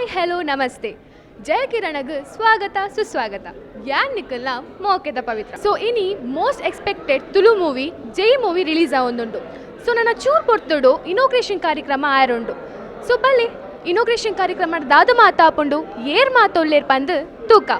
Hi, hello, ನಮಸ್ತೆ. ಜಯ ಕಿರಣಗ ಸ್ವಾಗತ, ಸುಸ್ವಾಗತ. ಯಾನ್ ನಿಖಲ್ನ ಮೋಕೆದ ಪವಿತ್ರ. ಸೊ ಇನಿ most expected Tulu movie Jai movie release ಆವೊಂದುಂಡು ಸೊ ನನ್ನ ಚೂರ್ ಪೊರ್ತುಡು ಇನೋಗ್ರೇಷನ್ ಕಾರ್ಯಕ್ರಮ ಆಯರುಂಡು ಸೊ ಬಲ್ಲಿ ಇನೋಗ್ರೇಷನ್ ಕಾರ್ಯಕ್ರಮ ದಾದ ಮಾತಾಪುಂಡು ಏರ್ ಮಾತೊಲ್ಲೇರ್ ಪಂದ್ ತೂಕ.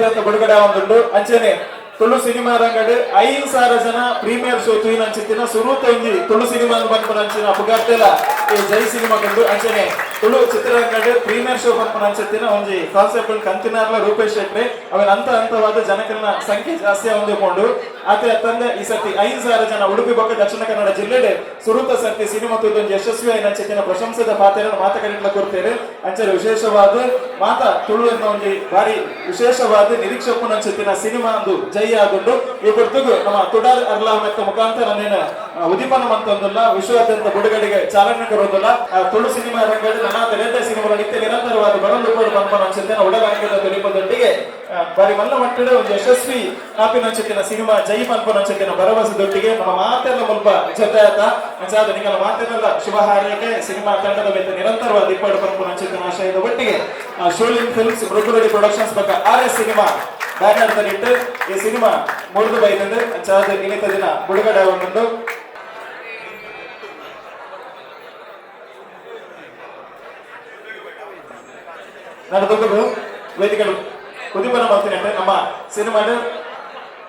ವಿಶ್ವಾದ್ಯಂತ ಬಿಡುಗಡೆ ಒಂದು ಅಂಚನೆ ತುಳು ಸಿನಿಮಾ ರಂಗಡೆ ಐದು ಸಾವಿರ ಜನ ಪ್ರೀಮಿಯರ್ ಶೋ ತೂಯಿನ ಅಂಚಿತ್ತಿನ ಸುರು ಒಂಜಿ ತುಳು ಸಿನಿಮಾ ಬಂದ್ಪನ ಅಂಚಿನ ಅಪಘಾತ ಜೈ ಸಿನಿಮಾ ಕಂಡು ಅಂಚನೆ ತುಳು ಚಿತ್ರರಂಗಡ್ ಪ್ರೀಮಿಯರ್ ಶೋ ಬಂದ್ಪನ ಅನ್ಸುತ್ತಿನ ಒಂಜಿ ಕಾನ್ಸೆಪ್ಟ್ ಕಂತಿನಾರ್ಲ ರೂಪೇಶ್ ಶೆಟ್ಟಿ ಅವನ ಅಂತ ಹಂತವಾದ ಜನಕರನ ಸಂಖ್ಯೆ ಜಾಸ್ತಿ ಹೊಂದಿಕೊಂಡು ಆತ ತಂದೆ ಈ ಸತಿ ಐದು ಸಾವಿರ ಜನ ಉಡುಪಿ, ಬೊಕ್ಕ, ದಕ್ಷಿಣ ಕನ್ನಡ ಜಿಲ್ಲೆಡೆ ಸುರುತ ಸತಿ ಸಿನಿಮಾ ತುದೊಂದು ಯಶಸ್ವಿ ಆಯ್ನ ಚಿತ್ತಿನ ಪ್ರಶಂಸದ ಪಾತ್ರೆಯನ್ನು ಮಾತುಕರಿಟ್ಲ ಕೊಡ್ತೇನೆ ಅಂಚನೆ ವಿಶೇಷವಾದ ಮಾತ ತುಳು ಎನ್ನ ಒಂದು ಭಾರಿ ವಿಶೇಷವಾದ ನಿರೀಕ್ಷಪ್ಪನ ಅನ್ಸುತ್ತಿನ ಸಿನಿಮಾ ಅಂದು ಜೈ ಆಗೊಂಡು, ಈ ಗುರ್ತಿಗೂ ನಮ್ಮ ತುಡಾರ್ ಅರ್ಲಾ ಮುಖಾಂತರ ನೇನು ಉದೀಪನ ಮಂತೊಂದಿಲ್ಲ, ವಿಶ್ವಾದ್ಯಂತ ಬಿಡುಗಡೆಗೆ ಚಾಲನೆ ಕೊಡೋದಿಲ್ಲ ತುಳು ಸಿನಿಮಾ ರಂಗದ ಸಿನಿಮಾ ನಿತ್ಯ ನಿರಂತರವಾಗಿ ಬರಲು ಕೂಡ ಬಂದ್ಪನ ಅನ್ಸುತ್ತೇನೆ ಉಡಲಾಂಗದ ತುಳಿಪದೊಟ್ಟಿಗೆ ಬಾರಿ ಮಲ್ಲ ಮಟ್ಟದ ಒಂದು ಯಶಸ್ವಿ ಕಾಪಿನ ಅನ್ಸುತ್ತಿನ ಸಿನಿಮಾ, ಜೈ ಮನ್ಪನ ಅನ್ಸುತ್ತಿನ ಭರವಸೆದೊಟ್ಟಿಗೆ ನಮ್ಮ ಮಾತೆಲ್ಲ ಮುಲ್ಪ ಜೊತೆ ಆತ ಅಂಚಾದ ನಿಮ್ಮ ಮಾತೆಲ್ಲ ಶುಭ ಹಾರೈಕೆ ಸಿನಿಮಾ ತಂಡದ ಮೇಲೆ ನಿರಂತರವಾಗಿ ಇಪ್ಪಡು ಪನ್ಪನ ಅನ್ಸುತ್ತಿನ ಆಶಯದ ಒಟ್ಟಿಗೆ ಶೋಲಿನ್ ಫಿಲ್ಮ್ಸ್ ಮೃಗುರಡಿ ಪ್ರೊಡಕ್ಷನ್ಸ್ ಬಗ್ಗೆ ಆರ್ ಎಸ್ ಸಿನಿಮಾ ಬ್ಯಾನರ್ ತರಿಟ್ಟು ಈ ಸಿನಿಮಾ ಮುರಿದು ಬೈದಂದು ಅಂಚಾದ ಇನ್ನಿತ ದಿನ ಬಿಡುಗಡೆ ಆಗುಂಡು ನಡೆದು ವೇದಿಕೆಗಳು. ಕುದಿಮನ ಮಾಡ್ತೀನಿ ಅಂದ್ರೆ ನಮ್ಮ ಸಿನಿಮಾದ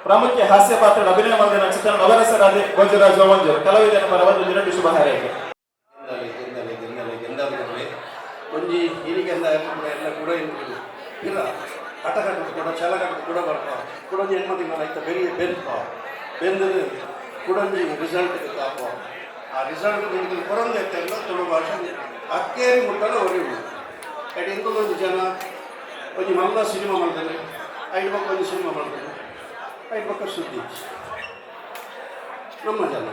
ಪ್ರಾಮುಖ್ಯ ಹಾಸ್ಯ ಪಾತ್ರ ಅಭಿನಯ ಮಾಡಿದ ಚಿತ್ರ ನವರಸರಾದ ಗೋಜರಾಜ್ ಮಂಜು ಕಲಾವಿದನ ಪರವಾಗಿ ದಿನಡಿ ಶುಭ ಹಾರೈಕೆ. ಗೆಂದಲೆ ಗೆಂದಲೆ ಎಲ್ಲ ಕೂಡ ಇಲ್ಲ, ಹಠ ಕಟ್ಟದು ಕೂಡ ಛಲ ಕಟ್ಟದು ಕೂಡ ಬರ್ತಾವ. ಕುಡಂಜಿ ಹೆಣ್ಮತಿ ಮೇಲೆ ಆಯ್ತಾ ಬೆರಿಯ ಬೆಂತ ಬೆಂದದು ಕುಡಂಜಿ ರಿಸಲ್ಟ್ ತಾಪ ಆ ರಿಸಲ್ಟ್ ನಿಮಗೆ ಕೊರಂದೈತೆಲ್ಲ ತುಳು ಭಾಷೆ. ಅಕ್ಕೇರಿ ಮುಟ್ಟಲು ಇದಕ್ಕೊಂದು ಜನ ಒಂದು ಮಲ್ಲ ಸಿನಿಮಾ ಮಾಡ್ತಾರೆ ಐದು ಪಕ್ಕ ಒಂದು ಸಿನಿಮಾ ಮಾಡ್ತಾರೆ. ಐದು ಪಕ್ಕ ಸುದ್ದಿ. ನಮ್ಮ ಜನ.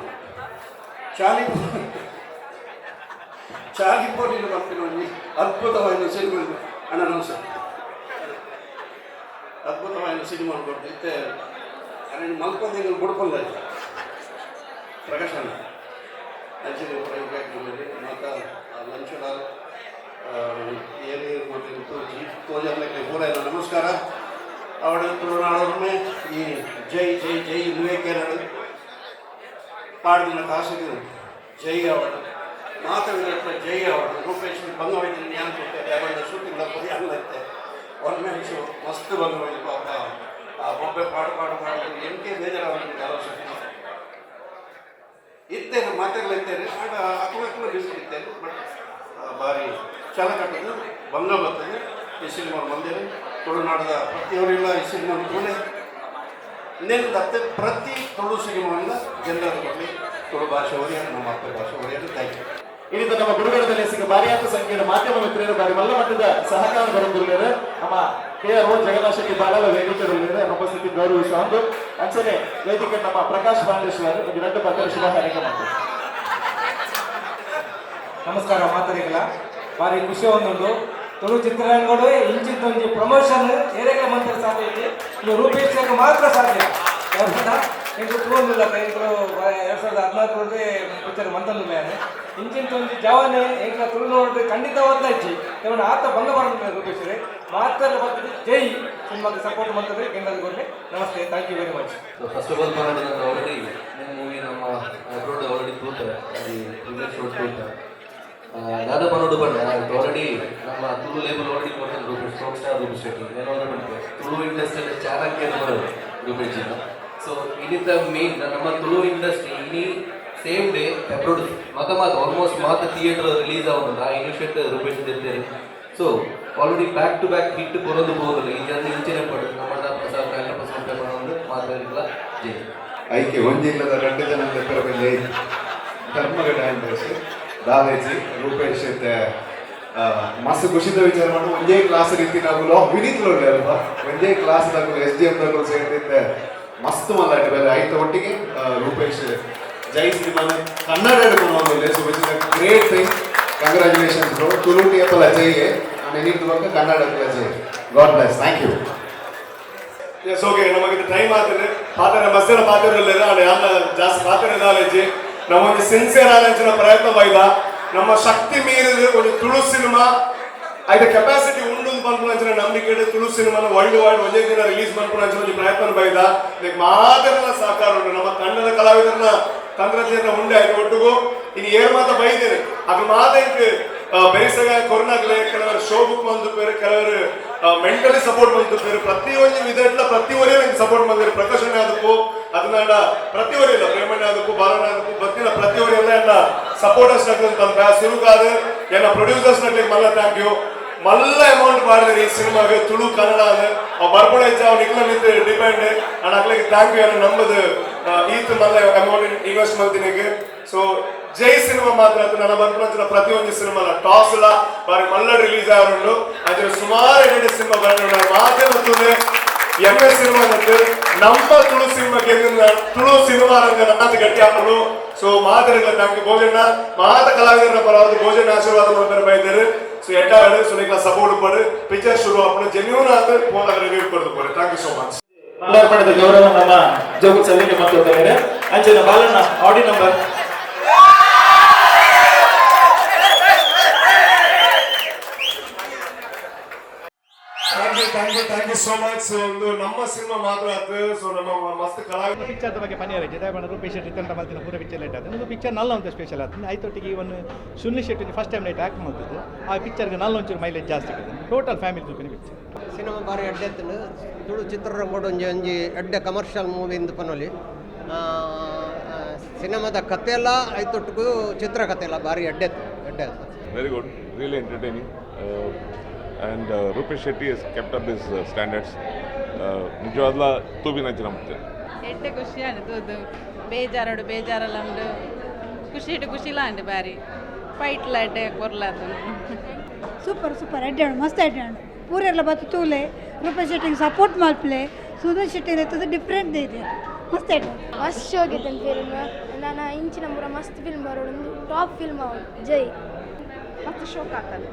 ಚಾಲಿ ಚಾಲಿಪೋಟಿನ ಬರ್ತೀನಿ ಅದ್ಭುತವಾದ ಸಿನಿಮಾ ಅಣ್ಣ ನಮಸ್ಕಾರ ಅದ್ಭುತವಾದ ಸಿನಿಮಾ ಕೊಡ್ತಿದ್ದೆ ಅಣ್ಣ ಮಲ್ಕೊಂಡು ಬಿಡ್ಕೊಂಡ ಪ್ರಕಾಶನ. ಆ್ಯಕ್ಚುಲಿ ಪ್ರಯೋಗ ಮತ್ತು ಲಂಚ್ ಮಾತ ಲಂಚಡ ಏನೇ ತೋಜರ್ಲಿಕ್ಕೆ ಪೂರ ಇಲ್ಲ ನಮಸ್ಕಾರ ತುಳುನಾಡೊಮ್ಮೆ ಈ ಜೈ ಜೈ ಜೈ ವಿವೇಕೇನಡು ಪಾಡಿನ ಕಾಸಿಗೆ ಜೈ ಅವಳ ಮಾತಾಡಿದ ಜೈ ಅವಳು ರೂಪೇಶ್ ಬಂಗವೈದ್ಯ ಜ್ಞಾನ ಕೊಡ್ತಾರೆ ಅವಳ ಶೂಟಿಂಗ್ ಹೋಗಿ ಒಳ್ಳೆ ಹೆಚ್ಚು ಮಸ್ತ್ ಬಂಗವೈದ್ಯ ಪಾಪ ಆ ಬೊಬ್ಬೆ ಪಾಡು ಪಾಡು ಪಾಡು ಎಂಟೇ ಬೇಜಾರಾಗುತ್ತೆ ಕೆಲವು ಸತಿ ಇತ್ತೇನೆ ಮಾತಾಡ್ಲಿದ್ದೇನೆ ಆಗ ಅಕ್ಕಳಕ್ಕಳ ಬಿಸಿ ಇದ್ದೇನೆ ಬಟ್ ಭಾರಿ ಕಟ್ಟದು ಭಂಗ ಬರ್ತದೆ ಈ ಸಿನಿಮಾ ಬಂದಿದೆ. ತುಳುನಾಡದ ಪ್ರತಿಯೊರಿಲ್ಲ ಈ ಸಿನಿಮಾ ತುಳು ಇನ್ನೇನು ದತ್ತೆ ಪ್ರತಿ ತುಳು ಸಿನಿಮಾವನ್ನು ಜನರು ಬರಲಿ ತುಳು ಭಾಷೆ ನಮ್ಮ ಅಪ್ಪ ಭಾಷೆ ಒರಿಯನ್ನು ಥ್ಯಾಂಕ್ ಯು ಇನ್ನಿಂದ ನಮ್ಮ ಬಿಡುಗಡೆಯಲ್ಲಿ ಸಿಗ ಭಾರಿಯಾದ ಸಂಖ್ಯೆಯ ಮಾಧ್ಯಮ ಮಿತ್ರರು ಬಾರಿ ಮಲ್ಲ ಮಟ್ಟದ ಸಹಕಾರ ಬರುತ್ತಿದ್ದಾರೆ ನಮ್ಮ ಕೆ ಆರ್ ಓ ಶೆಟ್ಟಿ ಬಾಳಲ ವೇದಿಕೆಯಲ್ಲಿ ಉಪಸ್ಥಿತಿ ಗೌರವಿಸುವ ಒಂದು ಅಂಚನೆ ವೇದಿಕೆ ನಮ್ಮ ಪ್ರಕಾಶ್ ಪಾಂಡೇಶ್ವರ್ ಎರಡು ಪತ್ರ ಶುಭ ಕಾರ್ಯಕ್ರಮ ನಮಸ್ಕಾರ ಮಾತಾಡಿಗಲ್ಲ ಭಾರಿ ಖುಷಿ ಒಂದುಂಡು ತುಳು ಚಿತ್ರರಂಗಡು ಇಂಚಿದ್ದೊಂದು ಪ್ರಮೋಷನ್ ಏರೆಗೆ ಮಂತ್ರ ಸಾಧ್ಯ ಐತಿ ಇದು ರೂಪಿಸಕ್ಕೆ ಮಾತ್ರ ಸಾಧ್ಯ ಯಾವ್ದಾ ಇಂದು ತಗೊಂಡಿಲ್ಲ ಎರಡು ಸಾವಿರದ ಹದಿನಾಲ್ಕರಲ್ಲಿ ಪಿಕ್ಚರ್ ಮಂತಂದು ಇಂಚಿನ ಒಂಜಿ ಜವಾನೆ ಈಗ ತುಳು ನೋಡಿದ್ರೆ ಖಂಡಿತ ಓದ್ಲಾಯ್ಚಿ ಇವನು ಆತ ಬಂದ ಬರೋದು ರೂಪಿಸ್ರಿ ಮಾತ್ರ ಬರ್ತದೆ ಜೈ. ಸಿನಿಮಾಗೆ ಸಪೋರ್ಟ್ ಮಾಡ್ತದೆ. ಕೆಂಡದ ನಮಸ್ತೆ. Thank you very much first of all all, already ನಿಮ್ಮ ಮೂವಿ ನಮ್ಮ ಅಬ್ರೋಡ್ ಆಲ್ರೆಡಿ ತೋರ್ತಾರೆ. ಅಲ್ಲಿ ಪ್ರೀವಿಯಸ್ ತೋತಾರೆ ದಾದ ಬರೋದು ಬಂಡೆ ಆಲ್ರೆಡಿ ನಮ್ಮ ತುಳು ಲೇಬಲ್ ಆಲ್ರೆಡಿ ಕೊಡ್ತಾರೆ ರೂಪೇಶ್ ಸ್ಟೋಕ್ ಸ್ಟಾರ್ ರೂಪೇಶ್ ಶೆಟ್ಟಿ. ಏನೋ ಬಂದಿದೆ. ತುಳು ಇಂಡಸ್ಟ್ರಿಯಲ್ಲಿ ಚಾಣಕ್ಯ ಬರೋದು ರೂಪೇಶ್ ಜಿ ಸೊ ಇನಿತ ಮೇನ್ ನಮ್ಮ ತುಳು ಇಂಡಸ್ಟ್ರಿ ಇನಿ ಸೇಮ್ ಡೇ ಅಬ್ರೋಡ್ ಮಗ ಮಾತು ಆಲ್ಮೋಸ್ಟ್ ಮಾತು ಥಿಯೇಟರ್ ರಿಲೀಸ್ ಆಗೋದಿಲ್ಲ ಆ ಇನಿಷಿಯೇಟ್ ರೂಪೇಶ್ ಇರ್ತೇನೆ so already back to back hit ಬರೋದು ಹೋಗಲ್ಲ ಈ ಜನ ಇಂಚಿನ ಪಡೋದು ನಮ್ಮ ಪ್ರಸಾದ್ ಕನ್ನಡ ಸಂಸ್ಥೆ ಮಾಡೋದು ಮಾತಾಡಿಲ್ಲ ಜೈ. ಐಕೆ ಒಂದಿಲ್ಲದ రెండు ಜನ ಧರ್ಮಗಡ ಅಂಡರ್ಸ್ ದಾವೇಜಿ, ರೂಪೇಶ್ ಜೊತೆ ಮಸ್ತ್ ಖುಷಿದ ವಿಚಾರ ಮಾಡಿ. ಒಂದೇ ಕ್ಲಾಸ್ ರೀತಿ ನಾವು ಲಾ ವಿನೀತ್ಲು ಅಲ್ವಾ? ಒಂದೇ ಕ್ಲಾಸ್ ನಾವು ಎಸ್ ಡಿ ಎಂ ದಾಗ ಸೇರಿದ್ದೆ. ಮಸ್ತ್ ಮಲ್ಲಾಟ ಬೇರೆ. ಐತ ಒಟ್ಟಿಗೆ? ರೂಪೇಶ್, ಜೈ ಸಿನಿಮಾನ ಕನ್ನಡ ಹಿಡ್ಕೊಂಡು so great thing congratulations bro Tulu ಟೇಪಲ್ ಅಜಯ್ಗೆ ನಾನು ನೀಡಿದ ಬಗ್ಗೆ Kannada Ajay God bless thank you yes okay ನಮಗೆ ಟೈಮ್ ಆಗ್ತದೆ ಪಾತ್ರ ಮಸ್ತಿನ ಪಾತ್ರ ಅಲ್ಲಿ ಯಾರ ಜಾಸ್ತಿ ಪಾತ್ರ ನಾಲೆಜ್ ಒಂದು ಸಿನ್ಸಿಯರ್ ಆದಂಚಿನ ಪ್ರಯತ್ನ ಬೈದ. ನಮ್ಮ ಶಕ್ತಿ ಮೀರಿದ ಒಂದು ತುಳು ಸಿನಿಮಾ, ಐದ ಕೆಪಾಸಿಟಿ ಉಂಡು ಪನ್ಪುನಂಚಿನ ನಂಬಿಕೆ ಇಡು ತುಳು ಸಿನಿಮಾನ ವರ್ಲ್ಡ್ ವೈಡ್ ಒಂದೇ ದಿನ ರಿಲೀಸ್ ಪನ್ಪುನಂಚಿನ ಒಂದು ಪ್ರಯತ್ನ ಬೈದ. ಇದಕ್ಕೆ ಮಾತ್ರ ಸಹಕಾರ ಉಂಟು. ನಮ್ಮ ಕನ್ನಡ ಕಲಾವಿದರನ್ನ ತಂತ್ರಜ್ಞಾನ ಉಂಡೆ ಆಯ್ತು ಒಟ್ಟಿಗೂ. ಇನ್ನು ಏರ್ ಮಾತ ಬೈದೇನೆ ಅದು ಮಾತ ಬೆರಿಸಗ ಕೊರೋನಾಗ್ಲೆ ಕೆಲವರು ಶೋ ಬುಕ್ ಬಂದು ಬೇರೆ, ಕೆಲವರು ಮೆಂಟಲಿ ಸಪೋರ್ಟ್ ಬಂದು ಬೇರೆ. ಪ್ರತಿಯೊಂದು ವಿಧಟ್ಲ ಪ್ರತಿವರೇ ನಂಗೆ ಸಪೋರ್ಟ್ ಬಂದಿರು ಪ್ರಕಾಶನ ಆದಕ್ಕೂ, ಅದನ್ನ ಪ್ರತಿವರಿ ಇಲ್ಲ. ಪ್ರೇಮಣ್ಣ ಆದಕ್ಕೂ ಬಾಲನ ಆದಕ್ಕೂ ಬತ್ತಿನ ಪ್ರತಿವರಿ ಎಲ್ಲ ಎಲ್ಲ ಸಪೋರ್ಟರ್ಸ್ ತಂದ ಸಿರುಗಾದ, ಎಲ್ಲ ಪ್ರೊಡ್ಯೂಸರ್ಸ್ ನಗ್ಲಿ ಮಲ್ಲ ಥ್ಯಾಂಕ್ ಯು ಮಲ್ಲ ಅಮೌಂಟ್ ಮಾಡಿದ್ರಿ ಈ ಸಿನಿಮಾಗೆ ತುಳು ಕನ್ನಡ ಅದು ಅವ್ ಬರ್ಪಡ ಇದ್ದ ಅವ್ನ ಇಕ್ಲ ನಿಂತು ಡಿಪೆಂಡ್ ನಾನು ಆಗ್ಲಿಕ್ಕೆ ಥ್ಯಾಂಕ್ ಯು ಅನ್ನೋ ನಮ್ಮದು ಈತ್ ಮಲ್ಲ ಅಮೌಂಟ್ ಇನ್ವೆಸ್ಟ್ ಮಾಡ್ತೀನಿ ಸೊ ಜೈ ಸಿನಿಮಾ ಮಾತ್ರ ಅದು ನನ್ನ ಬರ್ಪಡ ಪ್ರತಿಯೊಂದು ಸಿನಿಮಾ ಟಾಸ್ ಇಲ್ಲ ಬಾರಿ ಮಲ್ಲ ರಿಲೀಸ್ ಆಗೋದು ಅದ್ರ ಸುಮಾರು ಎರಡು ಸಿನಿಮಾ ಬರೋಣ ಮಾತೆ ಮತ್ತು ಎಂ ಎಸ್ ಸಿನಿಮಾ ಮತ್ತು ನಮ್ಮ ತುಳು ಸಿನಿಮಾ ಗೆದ್ದ ತುಳು ಸಿನಿಮಾ ರಂಗ ನಾಥ ಗಟ್ಟಿ ಹಾಕೋದು ಸೊ ಮಾತರಿಗಳ ಥ್ಯಾಂಕ್ ಯು ಭೋಜನ ಮಾತ ಕಲಾವಿದರ ಪರವಾದ ಭೋಜನ ಆಶೀರ್ವಾದ ಮಾಡ್ತಾರೆ ಬೈತಾರೆ ಸೊ ಎಟ್ಟಾಡು ಸೊ ನಿಕ್ಲ ಸಪೋರ್ಟ್ ಕೊಡು ಪಿಕ್ಚರ್ ಶುರು ಹಾಕೊಂಡು ಜೆನ್ಯೂನ್ ಆದ ಫೋನ್ ರಿವ್ಯೂ ಕೊಡ್ದು ಕೊಡು ಥ್ಯಾಂಕ್ ಯು ಸೋ ಮಚ್ ಮಾಲಾರ್ಪಣದ ಗೌರವ ನಮ್ಮ ಜೋಗು ಸಲ್ಲಿಕೆ ಮಾಡ್ತಿದ್ದಾರೆ ಅಂಚನ ಬಾಲಣ್ಣ ಆಡಿ number thank you thank you so much ಒಂದು ನಮ್ಮ ಸಿನಿಮಾ ಮಾತ್ರ ಆಯ್ತು. ಸೊ ನಮ್ಮ ಮಸ್ತ್ ಕಲಾವಿದ ಪಿಕ್ಚರ್ ಬಗ್ಗೆ ಪನಿ ರೈಟ್ ದಯಮಾಡಿ ರೂಪೇಶ್ ಶೆಟ್ಟಿ ತಂಡ ಮಲ್ತಿನ ಪೂರ ಪಿಕ್ಚರ್ ಲೇಟ್ ಒಂದು ಪಿಕ್ಚರ್ ನಲ್ಲ ಒಂದು ಸ್ಪೆಷಲ್ ಆಯ್ತು. ಐತೊಟ್ಟಿಗೆ ಒಂದು Sunil Shetty first time night act ಮಾಡ್ತಿದ್ದು. ಆ ಪಿಕ್ಚರ್ಗೆ ನಲ್ಲ ಒಂಚೂರು ಮೈಲೇಜ್ ಜಾಸ್ತಿ ಇದೆ ಟೋಟಲ್ ಫ್ಯಾಮಿಲಿ ತೂಪಿನ ಪಿಕ್ಚರ್ ಸಿನಿಮಾ ಬಾರಿ ಎಡ್ಡೆತ್ತನು ತುಳು ಚಿತ್ರರಂಗಡು ಒಂಜಿ ಒಂಜಿ ಅಡ್ಡೆ ಕಮರ್ಷಿಯಲ್ ಮೂವಿ ಇಂದು ಪನೊಲಿ. ಸಿನಿಮಾದ ಕತೆ ಎಲ್ಲ ಐತೊಟ್ಟಿಗೂ ಚಿತ್ರಕಥೆ ಎಲ್ಲ ಬಾರಿ ಅಡ್ಡೆ ಅಡ್ಡೆ ಆಯ್ತು good really really entertaining. Rupesh and is Rupesh Shetty has kept up his uh, standards. ನಿಜವಾದ ತೂಬಿ ನಂಚಿ ಮತ್ತೆ ಎಡ್ಡೆ ಖುಷಿ ಆಂಡ್ ಬೇಜಾರೋಡು ಬೇಜಾರಲ್ಲ ಉಂಡು ಖುಷಿ ಇಟ್ಟು ಖುಷಿಲ ಅಂಡ್ ಬಾರಿ ಫೈಟ್ಲ ಕೊರ್ಲ ಕೊರ್ಲಾದು ಸೂಪರ್ ಸೂಪರ್ ಅಡ್ಡಾಡು ಮಸ್ತ್ ಅಡ್ಡಾಡು ಪೂರೆಲ್ಲ ಬತ್ತು ತೂಲೆ ರೂಪೇಶ್ ಶೆಟ್ಟಿಗೆ ಸಪೋರ್ಟ್ ಮಾಡ್ಪ್ಲೆ ಸುಧೀರ್ ಶೆಟ್ಟಿ ಇರ್ತದೆ ಡಿಫ್ರೆಂಟ್ ಇದೆ. ಮಸ್ತ್ ಅಡ್ಡಾಡು ಮಸ್ತ್ ಶೋ ಆಗೈತೆ ಫಿಲ್ಮ್ ನಾನು ಇಂಚಿನ ಮೂರ ಮಸ್ತ್ ಫಿಲ್ಮ್ ಬರೋಡು ಟಾಪ್ ಫಿಲ್ಮ್ ಅವಳು ಜೈ. ಮಸ್ತ್ ಶೋಕ್ ಆಗ್ತದೆ.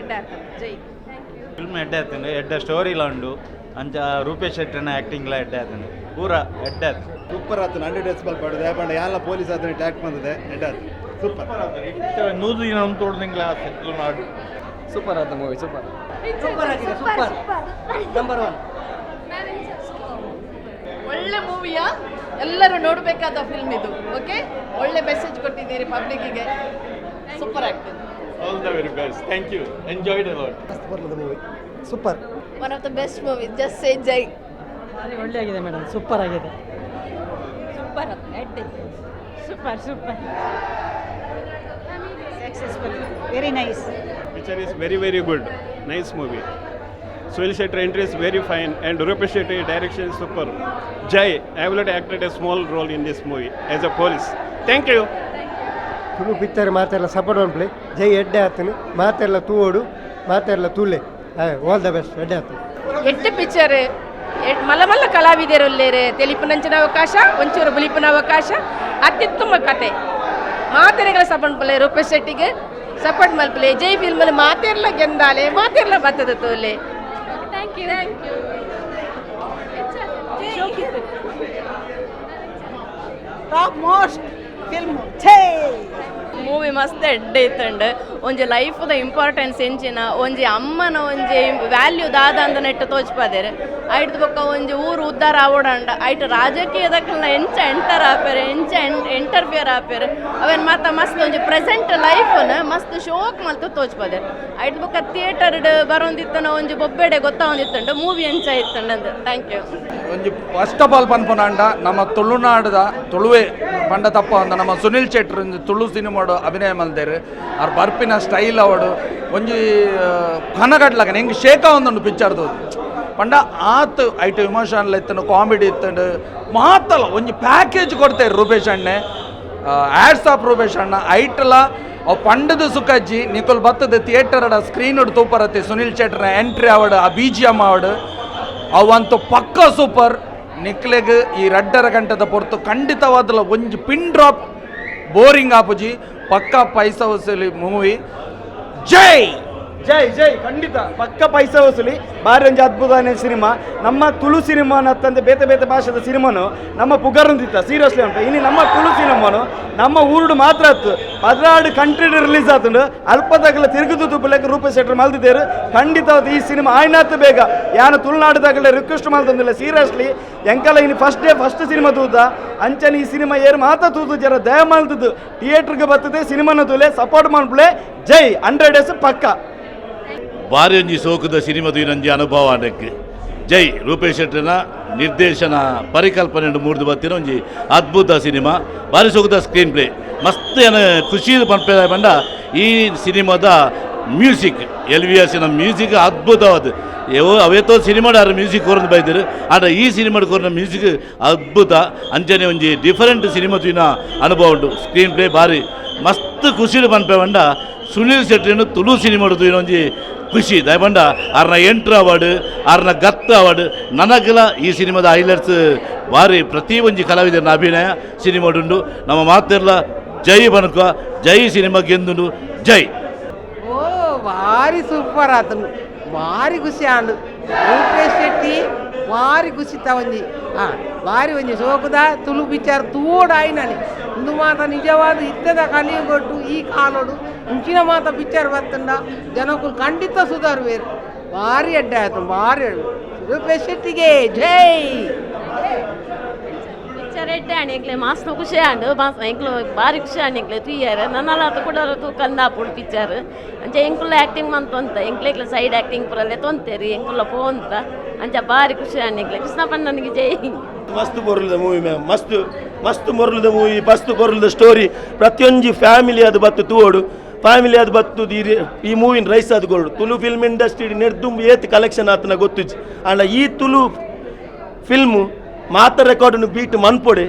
ಎಡ್ಡೆ ಆಗ್ತದೆ ಜೈ ಫಿಲ್ಮ್ ಎಡ್ಡೆ ಆತಂಡು ಎಡ್ಡೆ ಸ್ಟೋರಿಲ ಉಂಡು ಅಂಚ ರೂಪೇಶ್ ಶೆಟ್ಟಿನ ಆ್ಯಕ್ಟಿಂಗ್ಲ ಎಡ್ಡೆ ಆತಂಡು ಪೂರ ಎಡ್ಡೆ ಆಗ್ತದೆ ಸೂಪರ್ ಆತನ ಹಂಡ್ರೆಡ್ ಡೇಸ್ ಪಡೆದು ಯಾಕಂದ್ರೆ ಎಲ್ಲ ಪೊಲೀಸ್ ಆತನ ಟ್ಯಾಕ್ ಬಂದಿದೆ ಎಡ್ಡೆ ಆಗ್ತದೆ ಸೂಪರ್ ನೂರು ದಿನ ಒಂದು ತೋಡ್ದಿಂಗ್ಲ ನಾಡು ಸೂಪರ್ ಆದ ಮೂವಿ ಸೂಪರ್ ಸೂಪರ್ ಆಗಿದೆ ಸೂಪರ್ ನಂಬರ್ ಒನ್ ಒಳ್ಳೆ ಮೂವಿಯ ಎಲ್ಲರೂ ನೋಡಬೇಕಾದ ಫಿಲ್ಮ್ ಇದು. ಓಕೆ ಒಳ್ಳೆ ಮೆಸೇಜ್ ಕೊಟ್ಟಿದ್ದೀರಿ ಪಬ್ಲಿಕ್ಕಿಗೆ ಸೂಪರ್ ಆಗ್ತದೆ all the very best thank you enjoyed a lot super one of the best movie just say Jai ಭಾರಿ ಒಳ್ಳೆ ಆಗಿದೆ ಮೇಡಮ್ ಸೂಪರ್ ಆಗಿದೆ super super super successful very nice Picture is very very good. Nice movie. Soil Shetty entry is very fine and Rupesh Shetty direction is super. Jai, I have already acted a small role in this movie as a police. Thank you. Tulu picture ಮಾತೆಲ್ಲ support ಮಲ್ಪಲೆ ಜೈ ಎಡ್ಡೆ ಆತನು. ಮಾತೆಲ್ಲ ತೂವೋಡು ಮಾತೆಲ್ಲ ತೂಲೆ. All the best ಎಡ್ಡೆ ಆತು picture picture ಮಲ್ಲ ಮಲ್ಲ ಕಲಾವಿದರುಲ್ಲೇರೆ ತೆಲಿಪುನಂಚಿನ ಅವಕಾಶ ಒಂಚೂರು ಬುಲಿಪಿನ ಅವಕಾಶ ಅತ್ಯುತ್ತಮ ಕತೆ. ಮಾತೆರೆಗಳ ಸಪೋರ್ಟ್ ಮಲ್ಪಲೆ ರೂಪೇಶ್ ಶೆಟ್ಟಿಗೆ ಸಪೋರ್ಟ್ ಮಲ್ಪಲೆ ಜೈ ಫಿಲ್ಮಲ್ಲಿ ಮಾತೆರ್ಲ ಗೆಂದಾಲೆ ಮಾತೆರ್ಲ ಬತ್ತದ ತೋಲೆ. Thank you thank you top most film ಛೇ ಮೂವಿ ಮಸ್ತ್ ಎಡ್ಡೆ ಇತ್ತಂಡ್ ಒಂಜಿ ಲೈಫ್ ದ ಇಂಪಾರ್ಟೆನ್ಸ್ ಎಂಚಿನ ಒಂಜಿ ಅಮ್ಮನ ಒಂಜಿ ವ್ಯಾಲ್ಯೂ ದಾದ ಅಂತ ನೆಟ್ಟು ತೋಚ್ಪಾದೇರ್ ಐಟ್ ಬೊಕ್ಕ ಒಂಜಿ ಊರು ಉದ್ದಾರ ಆವೋಡಂಡ ಐಟ್ ರಾಜಕೀಯದ ಎಂಚ ಎಂಟರ್ ಆಪೇರೆ ಎಂಚ ಎಂಟರ್ಫಿಯರ್ ಆಪೇರೆ ಅವೇನ್ ಮಾತ ಮಸ್ತ್ ಒಂಜಿ ಪ್ರೆಸೆಂಟ್ ಲೈಫ್ನ ಮಸ್ತ್ ಶೋಕ್ ಮಲ್ತು ತೋಚ್ಪಾದೇರ್ ಐಟ್ ಬೊಕ್ಕ ಥಿಯೇಟರ್ ಬರೋಂದಿತ್ತನ ಒಂಜಿ ಬೊಬ್ಬೆಡೆ ಗೊತ್ತಾವೊಂದಿತ್ತಂಡು ಮೂವಿ ಎಂಚ ಇತ್ತಂಡ್ ಥ್ಯಾಂಕ್ ಯು ಒಂಜಿ ಫಸ್ಟ್ ಆಫ್ ಆಲ್ ಪನ್ಪುನಾಂಡ ನಮ್ಮ ತುಳುನಾಡದ ತುಳುವೆ ಪಂಡ ತಪ್ಪ ಅಂದ ನಮ್ಮ ಸುನಿಲ್ ಶೆಟ್ರ್ ತುಳು ಸಿನಿಮಾಡು ಅಭಿನಯ ಮಲ್ದೇರು, ಅವ್ರ ಬರ್ಪಿನ ಸ್ಟೈಲ್ ಅವಡು ಒಂಜಿ ಕನಗಡ್ಲಕನ ಹೆಂಗೆ ಶೇಖ ಒಂದೊಂದು ಪಿಕ್ಚರ್ದು ಪಂಡ ಆತ್, ಐಟು ಇಮೋಷನಲ್ ಇತ್ತನು ಕಾಮಿಡಿ ಇತ್ತಂಡು ಮಾತಲ್ಲ ಒಂಜಿ ಪ್ಯಾಕೇಜ್ ಕೊಡ್ತೇವೆ ರೂಪೇಶ್ ಅಣ್ಣೆ. ಆಡ್ಸ್ ಆಫ್ ರೂಪೇಶ್ ಅಣ್ಣ, ಐಟ್ಲ, ಅವು ಪಂಡದ ಸುಖಜ್ಜಿ ನಿಕುಲ್ ಬತ್ತದ ಥಿಯೇಟರ್ಡ ಸ್ಕ್ರೀನ್ ತೂಪರತ್ತೆ ಸುನಿಲ್ ಶೆಟ್ರ್ನ ಎಂಟ್ರಿ ಆವಡು ಆ ಬಿ ಜಿ ಎಂ ಆವಡು ಅವಂತೂ ಪಕ್ಕ ಸೂಪರ್ ನಿಕ್ಲೆಗ್ ಈ ರಡ್ಡರ ಗಂಟದ ಪೊರ್ತು ಖಂಡಿತವಾದಲ್ಲ ಒಂಜಿ ಪಿನ್ ಡ್ರಾಪ್ ಬೋರಿಂಗ್ ಆಪುಜಿ, ಪಕ್ಕಾ ಪೈಸಾ ವಸೂಲಿ ಮೂವಿ ಜೈ! ಜೈ ಜೈ, ಖಂಡಿತ. ಪಕ್ಕ ಪೈಸ ವಸೂಲಿ ಬಾರಿ ಅದ್ಭುತ ಅನ್ನೋ ಸಿನಿಮಾ. ನಮ್ಮ ತುಳು ಸಿನಿಮಾನ ಅತ್ತಂದೆ ಬೇತೆ ಬೇತೆ ಭಾಷೆದ ಸಿನಿಮಾನು ನಮ್ಮ ಪುಗರಂದಿತ್ತ ಸೀರಿಯಸ್ಲಿ ಉಂಟು. ಇನ್ನು ನಮ್ಮ ತುಳು ಸಿನಿಮಾನು ನಮ್ಮ ಊರುಡು ಮಾತ್ರ ಅತ್ತು ಹದಿನಾರು ಕಂಟ್ರಿ ರಿಲೀಸ್ ಆತುಂಡು. ಅಲ್ಪದಾಗಲ ತಿರುಗುದು ತುಪ್ಪಲೆಕ್ಕ ರೂಪ ಸೆಟ್ರ್ ಮಲ್ದಿದ್ದೇರು. ಖಂಡಿತ ಈ ಸಿನಿಮಾ ಆಯ್ನಾತ್ ಬೇಗ. ಯಾನು ತುಳುನಾಡದಾಗಲೇ ರಿಕ್ವೆಸ್ಟ್ ಮಾಡ್ತಂದಿಲ್ಲ ಸೀರಿಯಸ್ಲಿ ಎಂಕಲ ಇನ್ನು ಫಸ್ಟ್ ಡೇ ಫಸ್ಟ್ ಸಿನಿಮಾ ತೂತ. ಅಂಚನೆ ಈ ಸಿನಿಮಾ ಏರು ಮಾತ್ರ ತೂದು ಜರ ದಯ ಥಿಯೇಟರ್ ಥಿಯೇಟ್ರಿಗೆ ಬರ್ತದೆ, ಸಿನಿಮಾನ ತೂಲೆ ಸಪೋರ್ಟ್ ಮಾಡ್ಬಿಳೆ. ಜೈ ಹಂಡ್ರೆಡ್ ಡೇಸ್ ಪಕ್ಕ. ಭಾರಿ ಒಂಜಿ ಸೋಕುದ ಸಿನಿಮಾ ತೂಯಿನಂಜಿ ಅನುಭವ ಅದಕ್ಕೆ ಜೈ ರೂಪೇಶ್ ಶೆಟ್ಟಿನ ನಿರ್ದೇಶನ ಪರಿಕಲ್ಪನೆ ಮೂಡಿದು ಬರ್ತಿನ ಒಂಜಿ ಅದ್ಭುತ ಸಿನಿಮಾ. ಬಾರಿ ಸೋಕುದ ಸ್ಕ್ರೀನ್ ಪ್ಲೇ ಮಸ್ತ್ ಏನು ಖುಷಿ ಪಂಪೆ ಬಂಡ ಈ ಸಿನಿಮಾದ ಮ್ಯೂಸಿಕ್, ಎಲ್ ವಿ ಎಸ್ನ ಮ್ಯೂಸಿಕ್ ಅದ್ಭುತವಾದ. ಎವೋ ಅವೇತೋ ಸಿನಿಮಾಡ ಅವ್ರ ಮ್ಯೂಸಿಕ್ ಕೊರೊಂದು ಬೈದಿರು. ಆದರೆ ಈ ಸಿನಿಮಾಡ್ ಕೋರ್ನ ಮ್ಯೂಸಿಕ್ ಅದ್ಭುತ. ಅಂಚನೆ ಒಂಜಿ ಡಿಫರೆಂಟ್ ಸಿನಿಮಾ ಅನುಭವ ಉಂಟು. ಸ್ಕ್ರೀನ್ ಪ್ಲೇ ಭಾರಿ. ಮಸ್ತ್ ಖುಷಿ ಪನ್ಪೆ ಬಂಡ ಸುನೀಲ್ ಶೆಟ್ಟಿನ ತುಳು ಸಿನಿಮಾ ತೂಯಿನ ಒಂಜಿ ಖುಷಿ. ದಯಬಂಡ ಅರ್ನ ಎಂಟ್ರ್ ಅವಾರ್ಡ್ ಅರ್ನ ಗತ್ ಅವಾರ್ಡ್. ನನಗೆಲ್ಲ ಈ ಸಿನಿಮಾದ ಹೈಲೈಟ್ಸ್ ಭಾರಿ. ಪ್ರತಿ ಒಂಜಿ ಕಲಾವಿದರ ಅಭಿನಯ ಸಿನಿಮಾಡುಂಡು ನಮ್ಮ ಮಾತೆಲ್ಲ ಜೈ ಬನಕ ಜೈ ಸಿನಿಮಾ ಗೆಂದುಂಡು ಜೈ. ಓ, ಭಾರಿ ಸೂಪರ್ ಆತನು. ಭಾರಿ ಖುಷಿ ಆಂಡು. ರೂಪೇಶ್ ಶೆಟ್ಟಿ, ಭಾರಿ ಖುಷಿ ತಗೊಂಡಿ ಹಾ ಭಾರಿ ಒಂಜಿ ಸೋಕುದ ತುಳು ತೂಡ ತೂಡಾಯಿನಾನೆ ಇಂದು ಮಾತ ನಿಜವಾದ ಇತ್ತದ ಕಲಿಯುಗೊಟ್ಟು ಈ ಕಾಲೋಡು ಮುಂಚಿನ ಮಾತ ಪಿಕ್ಚರ್ ಬತ್ತಂಡ ಜನಕ್ಕೂ ಖಂಡಿತ ಸುಧಾರುವೇರು ಭಾರಿ ಅಡ್ಡ ಆಯ್ತು ಭಾರಿ ರೂಪೇಶ್ ಶೆಟ್ಟಿಗೆ ಜೈ ಪಿಕ್ಚರ್ ಎಡ್ಡೆ ಆಣಿಕ್ಲೆ ಮಸ್ತ್ ಖುಷಿ ಆಂಡು ಮಸ್ತ್ ಎಂಕ್ಲು ಬಾರಿ ಖುಷಿ ಆಣಿಕ್ಲೆ ತುಯ್ಯಾರ ನನ್ನಲ್ಲ ಅದು ಕೂಡ ತು ಕಂದಾಪುಡು ಪಿಕ್ಚರ್ ಅಂಚ ಎಂಕುಲ್ಲ ಆ್ಯಕ್ಟಿಂಗ್ ಮಂತೊಂತ ಎಂಕ್ಲೆಗ್ಲ ಸೈಡ್ ಆ್ಯಕ್ಟಿಂಗ್ ಪುರಲ್ಲೇ ತೊಂತೇರಿ ಎಂಕುಲ್ಲ ಪೋಂತ ಅಂಚ ಬಾರಿ ಖುಷಿ ಆಣಿಕ್ಲೆ ಕೃಷ್ಣಪ್ಪನ್ ನನಗೆ ಜೈ. ಮಸ್ತ್ ಬೊರ್ಲದ ಮೂವಿ ಮ್ಯಾಮ್ ಮಸ್ತ್ ಮಸ್ತ್ ಮೊರ್ಲದ ಮೂವಿ ಮಸ್ತ್ ಬೊರ್ಲದ ಸ್ಟೋರಿ ಪ್ರತಿಯೊಂದು ಫ್ಯಾಮಿಲಿ ಅದು ಬತ್ತು ತೋಡು ಫ್ಯಾಮಿಲಿ ಅದು ಬತ್ತು ಈ ಈ ಮೂವಿನ ರೈಸ್ ಅದು ಕೊರಡು ತುಳು ಫಿಲ್ಮ್ ಇಂಡಸ್ಟ್ರಿ ನೆಡ್ದುಂಬು ಏತ್ ಕಲೆಕ್ಷನ್ ಆತನ ಗೊತ್ತಿಜ್. ಅಲ್ಲ ಈ ತುಲು ಫಿಲ್ಮು ಮಾತ್ರ ರೆಕಾರ್ಡನ್ನು ಬೀಟ್ ಮನ್ಪೊಡೆ.